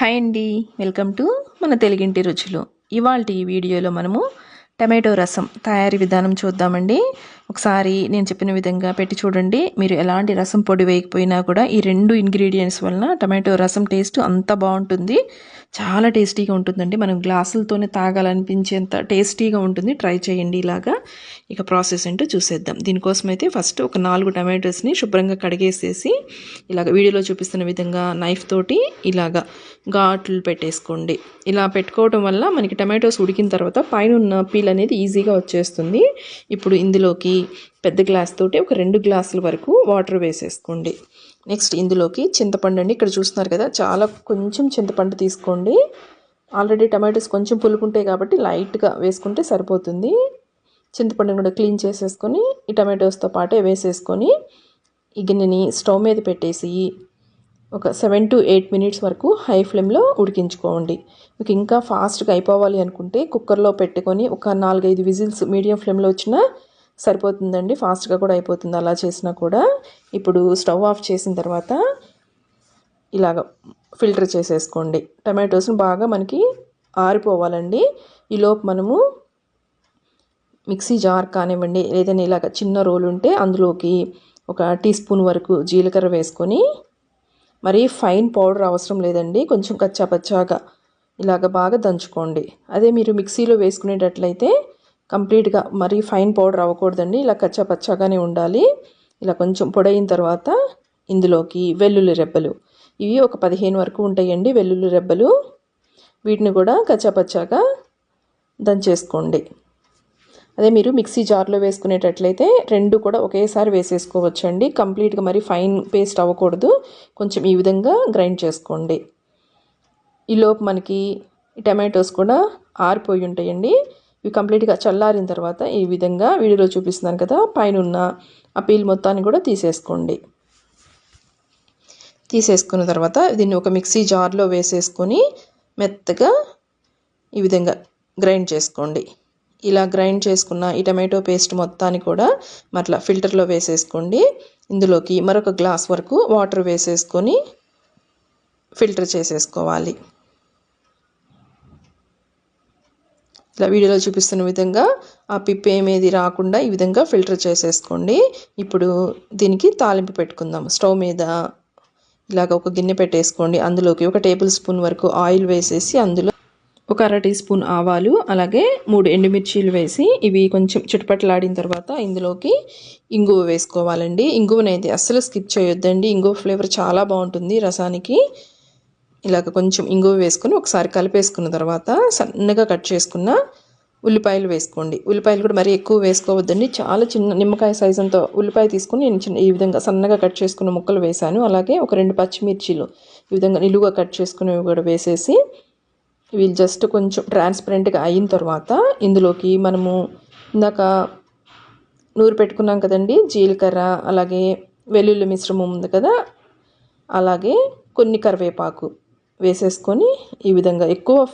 Hi అండి. Welcome to మన తెలుగింటి రుచులు. ఇవాళ ఈ వీడియోలో మనము టమాటో రసం తయారీ విధానం చూద్దామండి. ఒకసారి నేను చెప్పిన విధంగా పెట్టి చూడండి. మీరు ఎలాంటి రసం పొడి వేయకపోయినా కూడా ఈ రెండు ఇంగ్రీడియంట్స్ వలన టమాటో రసం టేస్ట్ అంత బాగుంటుంది. చాలా టేస్టీగా ఉంటుందండి. మనం గ్లాసులతోనే తాగాలనిపించేంత టేస్టీగా ఉంటుంది. ట్రై చేయండి ఇలాగా. ఇక ప్రాసెస్ ఏంటో చూసేద్దాం. దీనికోసం అయితే ఫస్ట్ ఒక నాలుగు టమాటోస్ని శుభ్రంగా కడిగేసేసి ఇలాగ వీడియోలో చూపిస్తున్న విధంగా నైఫ్ తోటి ఇలాగా ఘాట్లు పెట్టేసుకోండి. ఇలా పెట్టుకోవడం వల్ల మనకి టమాటోస్ ఉడికిన తర్వాత పైన ఉన్న పీల్ అనేది ఈజీగా వచ్చేస్తుంది. ఇప్పుడు ఇందులోకి పెద్ద గ్లాస్ తోటి ఒక రెండు గ్లాసుల వరకు వాటర్ వేసేసుకోండి. నెక్స్ట్ ఇందులోకి చింతపండు అండి ఇక్కడ చూస్తున్నారు కదా చాలా కొంచెం చింతపండు తీసుకోండి. ఆల్రెడీ టమాటోస్ కొంచెం పులుపు ఉంటాయి కాబట్టి లైట్గా వేసుకుంటే సరిపోతుంది. చింతపండుని కూడా క్లీన్ చేసేసుకొని ఈ టమాటోస్తో పాటే వేసేసుకొని ఈ గిన్నెని స్టవ్ మీద పెట్టేసి ఒక సెవెన్ టు ఎయిట్ మినిట్స్ వరకు హై ఫ్లేమ్లో ఉడికించుకోండి. మీకు ఇంకా ఫాస్ట్గా అయిపోవాలి అనుకుంటే కుక్కర్లో పెట్టుకొని ఒక నాలుగైదు విజిల్స్ మీడియం ఫ్లేమ్లో వచ్చినా సరిపోతుందండి. ఫాస్ట్గా కూడా అయిపోతుంది. అలా చేసినా కూడా ఇప్పుడు స్టవ్ ఆఫ్ చేసిన తర్వాత ఇలాగ ఫిల్టర్ చేసేసుకోండి. టమాటోస్ని బాగా మనకి ఆరిపోవాలండి. ఈలోపు మనము మిక్సీ జార్ కానివ్వండి ఏదైనా ఇలాగ చిన్న రోలు ఉంటే అందులోకి ఒక టీ స్పూన్ వరకు జీలకర్ర వేసుకొని మరీ ఫైన్ పౌడర్ అవసరం లేదండి. కొంచెం కచ్చా పచ్చాగా ఇలాగ బాగా దంచుకోండి. అదే మీరు మిక్సీలో వేసుకునేటట్లయితే కంప్లీట్గా మరీ ఫైన్ పౌడర్ అవ్వకూడదండి. ఇలా కచ్చా పచ్చాగానే ఉండాలి. ఇలా కొంచెం పొడైన తర్వాత ఇందులోకి వెల్లుల్లి రెబ్బలు. ఇవి ఒక పదిహేను వరకు ఉంటాయండి వెల్లుల్లి రెబ్బలు. వీటిని కూడా కచ్చాపచ్చాగా దంచేసుకోండి. అదే మీరు మిక్సీ జార్లో వేసుకునేటట్లయితే రెండు కూడా ఒకేసారి వేసేసుకోవచ్చండి. కంప్లీట్గా మరి ఫైన్ పేస్ట్ అవ్వకూడదు. కొంచెం ఈ విధంగా గ్రైండ్ చేసుకోండి. ఈలోపు మనకి టమాటోస్ కూడా ఆరిపోయి ఉంటాయండి. ఇవి కంప్లీట్గా చల్లారిన తర్వాత ఈ విధంగా వీడియోలో చూపిస్తున్నాను కదా పైన ఉన్న ఆ పీల్ మొత్తాన్ని కూడా తీసేసుకోండి. తీసేసుకున్న తర్వాత దీన్ని ఒక మిక్సీ జార్లో వేసేసుకొని మెత్తగా ఈ విధంగా గ్రైండ్ చేసుకోండి. ఇలా గ్రైండ్ చేసుకున్న ఈ టమాటో పేస్ట్ మొత్తాన్ని కూడా మరలా ఫిల్టర్లో వేసేసుకోండి. ఇందులోకి మరొక గ్లాస్ వరకు వాటర్ వేసేసుకొని ఫిల్టర్ చేసేసుకోవాలి. ఇట్లా వీడియోలో చూపిస్తున్న విధంగా ఆ పిప్ ఏమేది రాకుండా ఈ విధంగా ఫిల్టర్ చేసేసుకోండి. ఇప్పుడు దీనికి తాలింపు పెట్టుకుందాం. స్టవ్ మీద ఇలాగ ఒక గిన్నె పెట్టేసుకోండి. అందులోకి ఒక టేబుల్ స్పూన్ వరకు ఆయిల్ వేసేసి అందులో ఒక అర టీ స్పూన్ ఆవాలు అలాగే మూడు ఎండుమిర్చీలు వేసి ఇవి కొంచెం చుట్టుపట్లాడిన తర్వాత ఇందులోకి ఇంగువ వేసుకోవాలండి. ఇంగువనైతే అస్సలు స్కిప్ చేయొద్దండి. ఇంగువ ఫ్లేవర్ చాలా బాగుంటుంది రసానికి. ఇలాగ కొంచెం ఇంగువ వేసుకొని ఒకసారి కలిపేసుకున్న తర్వాత సన్నగా కట్ చేసుకున్న ఉల్లిపాయలు వేసుకోండి. ఉల్లిపాయలు కూడా మరీ ఎక్కువ వేసుకోవద్దండి. చాలా చిన్న నిమ్మకాయ సైజ్ అంత ఉల్లిపాయ తీసుకుని నేను చిన్న ఈ విధంగా సన్నగా కట్ చేసుకున్న ముక్కలు వేశాను. అలాగే ఒక రెండు పచ్చిమిర్చీలు ఈ విధంగా నిలువుగా కట్ చేసుకునేవి కూడా వేసేసి ఇవి జస్ట్ కొంచెం ట్రాన్స్పరెంట్గా అయిన తర్వాత ఇందులోకి మనము ఇందాక నూరు పెట్టుకున్నాం కదండి జీలకర్ర అలాగే వెల్లుల్లి మిశ్రమం ఉంది కదా అలాగే కొన్ని కరివేపాకు. వేసేసుకొని ఈ విధంగా ఎక్కువ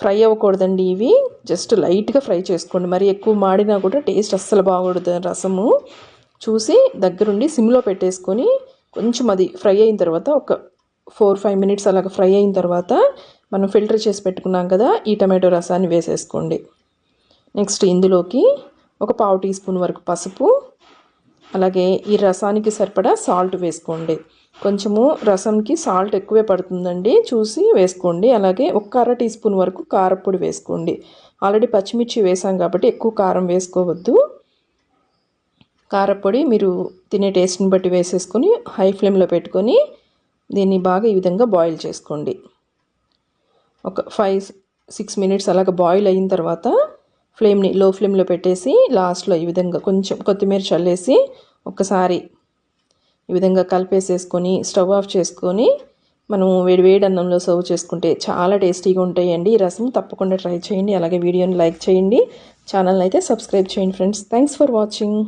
ఫ్రై అవ్వకూడదండి ఇవి. జస్ట్ లైట్గా ఫ్రై చేసుకోండి. మరి ఎక్కువ మాడినా కూడా టేస్ట్ అస్సలు బాగూడదు రసము. చూసి దగ్గరుండి సిమ్లో పెట్టేసుకొని కొంచెం అది ఫ్రై అయిన తర్వాత ఒక ఫోర్ ఫైవ్ మినిట్స్ అలాగ ఫ్రై అయిన తర్వాత మనం ఫిల్టర్ చేసి పెట్టుకున్నాం కదా ఈ టమాటో రసాన్ని వేసేసుకోండి. నెక్స్ట్ ఇందులోకి ఒక పావు టీ స్పూన్ వరకు పసుపు అలాగే ఈ రసానికి సరిపడా సాల్ట్ వేసుకోండి. కొంచెము రసంకి సాల్ట్ ఎక్కువే పడుతుందండి. చూసి వేసుకోండి. అలాగే ఒక అర టీ స్పూన్ వరకు కారపొడి వేసుకోండి. ఆల్రెడీ పచ్చిమిర్చి వేసాం కాబట్టి ఎక్కువ కారం వేసుకోవద్దు. కారపొడి మీరు తినే టేస్ట్ని బట్టి వేసేసుకొని హై ఫ్లేమ్లో పెట్టుకొని దీన్ని బాగా ఈ విధంగా బాయిల్ చేసుకోండి. ఒక ఫైవ్ సిక్స్ మినిట్స్ అలాగ బాయిల్ అయిన తర్వాత ఫ్లేమ్ని లో ఫ్లేమ్లో పెట్టేసి లాస్ట్లో ఈ విధంగా కొంచెం కొత్తిమీర చల్లేసి ఒక్కసారి ఈ విధంగా కలిపేసేసుకొని స్టవ్ ఆఫ్ చేసుకొని మనం వేడి వేడి అన్నంలో సర్వ్ చేసుకుంటే చాలా టేస్టీగా ఉంటాయండి. ఈ రసం తప్పకుండా ట్రై చేయండి. అలాగే వీడియోని లైక్ చేయండి. ఛానల్ అయితే సబ్స్క్రైబ్ చేయండి ఫ్రెండ్స్. Thanks for watching.